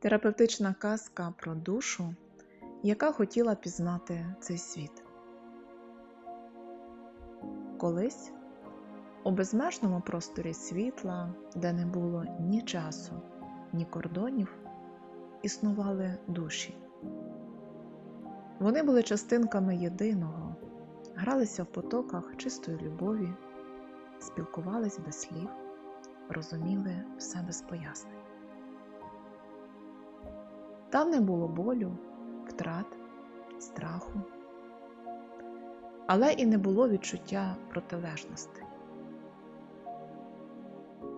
Терапевтична казка про душу, яка хотіла пізнати цей світ. Колись у безмежному просторі світла, де не було ні часу, ні кордонів, існували душі. Вони були частинками єдиного, гралися в потоках чистої любові, спілкувались без слів, розуміли все без пояснень. Там не було болю, втрат, страху, але і не було відчуття протилежності.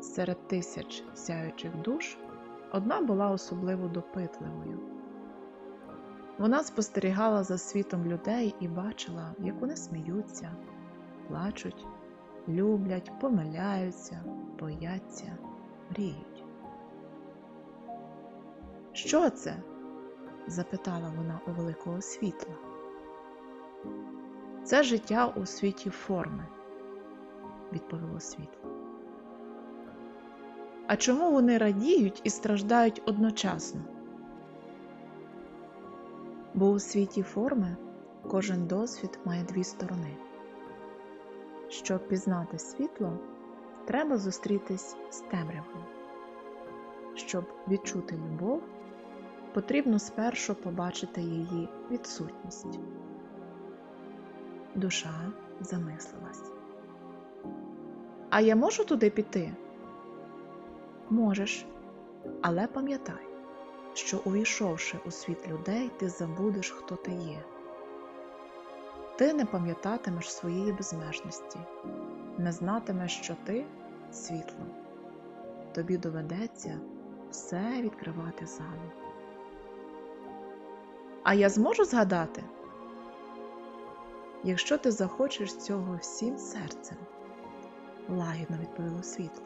Серед тисяч сяючих душ одна була особливо допитливою. Вона спостерігала за світом людей і бачила, як вони сміються, плачуть, люблять, помиляються, бояться, мріють. Що це? запитала вона у великого світла. Це життя у світі форми, відповіло світло. А чому вони радіють і страждають одночасно? Бо у світі форми кожен досвід має дві сторони. Щоб пізнати світло, треба зустрітись з темрявою. Щоб відчути любов, потрібно спершу побачити її відсутність. Душа замислилась. А я можу туди піти? Можеш, але пам'ятай, що увійшовши у світ людей, ти забудеш, хто ти є. Ти не пам'ятатимеш своєї безмежності, не знатимеш, що ти світло. Тобі доведеться все відкривати заново. А я зможу згадати? Якщо ти захочеш цього всім серцем, лагідно відповіло світло.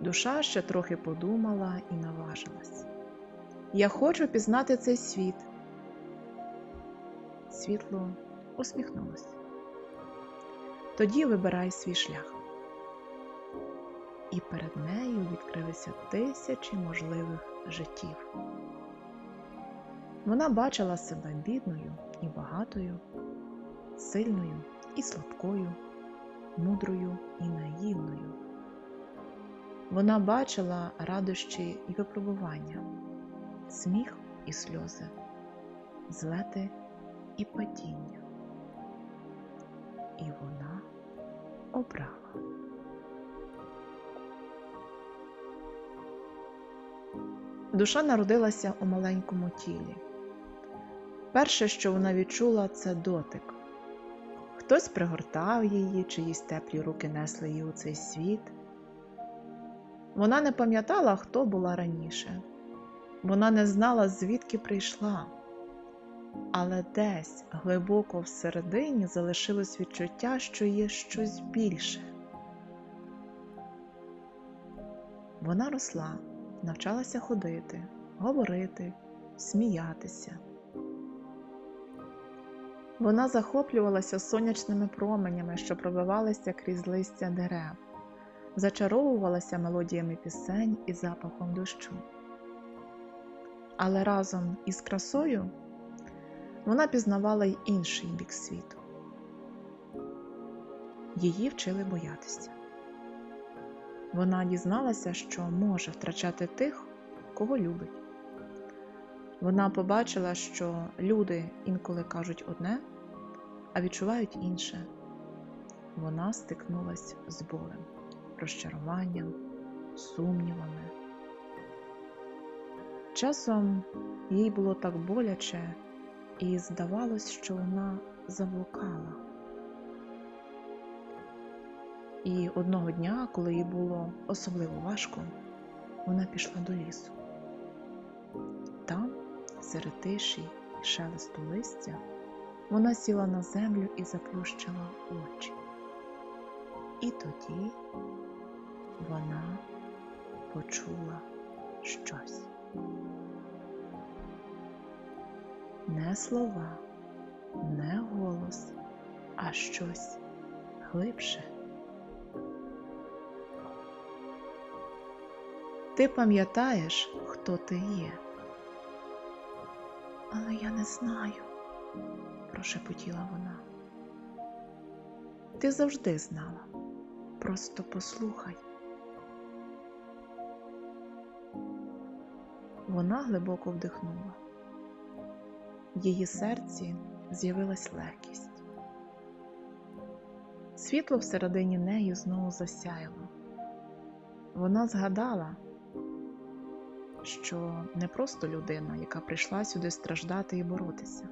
Душа ще трохи подумала і наважилась. Я хочу пізнати цей світ. Світло усміхнулось. Тоді вибирай свій шлях. І перед нею відкрилися тисячі можливих життів. Вона бачила себе бідною і багатою, сильною і слабкою, мудрою і наївною. Вона бачила радощі і випробування, сміх і сльози, злети і падіння. І вона обрала. Душа народилася у маленькому тілі. Перше, що вона відчула, це дотик. Хтось пригортав її, чиїсь теплі руки несли її у цей світ. Вона не пам'ятала, хто була раніше. Вона не знала, звідки прийшла. Але десь глибоко всередині залишилось відчуття, що є щось більше. Вона росла, навчалася ходити, говорити, сміятися. Вона захоплювалася сонячними променями, що пробивалися крізь листя дерев, зачаровувалася мелодіями пісень і запахом дощу. Але разом із красою вона пізнавала й інший бік світу. Її вчили боятися. Вона дізналася, що може втрачати тих, кого любить. Вона побачила, що люди інколи кажуть одне, а відчувають інше. Вона стикнулася з болем, розчаруванням, сумнівами. Часом їй було так боляче, і здавалось, що вона заблукала. І одного дня, коли їй було особливо важко, вона пішла до лісу. Там, серед тиші і шелесту листя, вона сіла на землю і заплющила очі. І тоді вона почула щось. Не слова, не голос, а щось глибше. Ти пам'ятаєш, хто ти є. Але я не знаю, прошепотіла вона. Ти завжди знала. Просто послухай. Вона глибоко вдихнула. В її серці з'явилась легкість. Світло всередині неї знову засяяло. Вона згадала, що не просто людина, яка прийшла сюди страждати і боротися.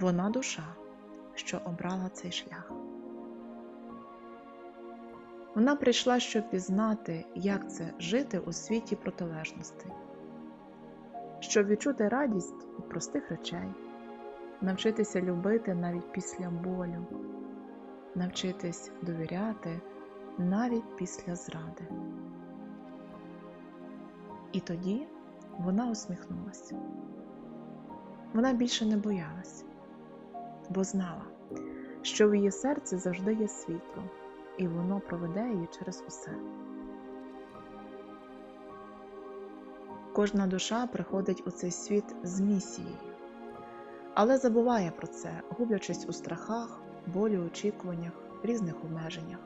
Вона душа, що обрала цей шлях. Вона прийшла, щоб пізнати, як це жити у світі протилежностей, щоб відчути радість від простих речей, навчитися любити навіть після болю, навчитись довіряти навіть після зради. І тоді вона усміхнулася. Вона більше не боялась, бо знала, що в її серці завжди є світло, і воно проведе її через усе. Кожна душа приходить у цей світ з місією, але забуває про це, гублячись у страхах, болі, очікуваннях, різних обмеженнях.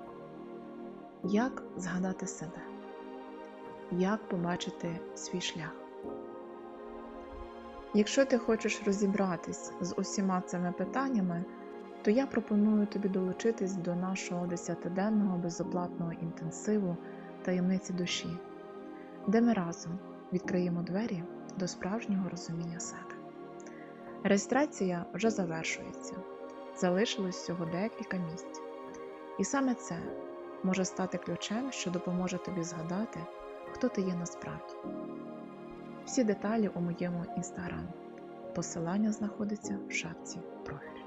Як згадати себе? Як побачити свій шлях? Якщо ти хочеш розібратись з усіма цими питаннями, то я пропоную тобі долучитись до нашого 10-денного безоплатного інтенсиву таємниці душі, де ми разом відкриємо двері до справжнього розуміння себе. Реєстрація вже завершується, залишилось всього декілька місць. І саме це може стати ключем, що допоможе тобі згадати, хто ти є насправді. Всі деталі у моєму інстаграмі. Посилання знаходиться в шапці профілю.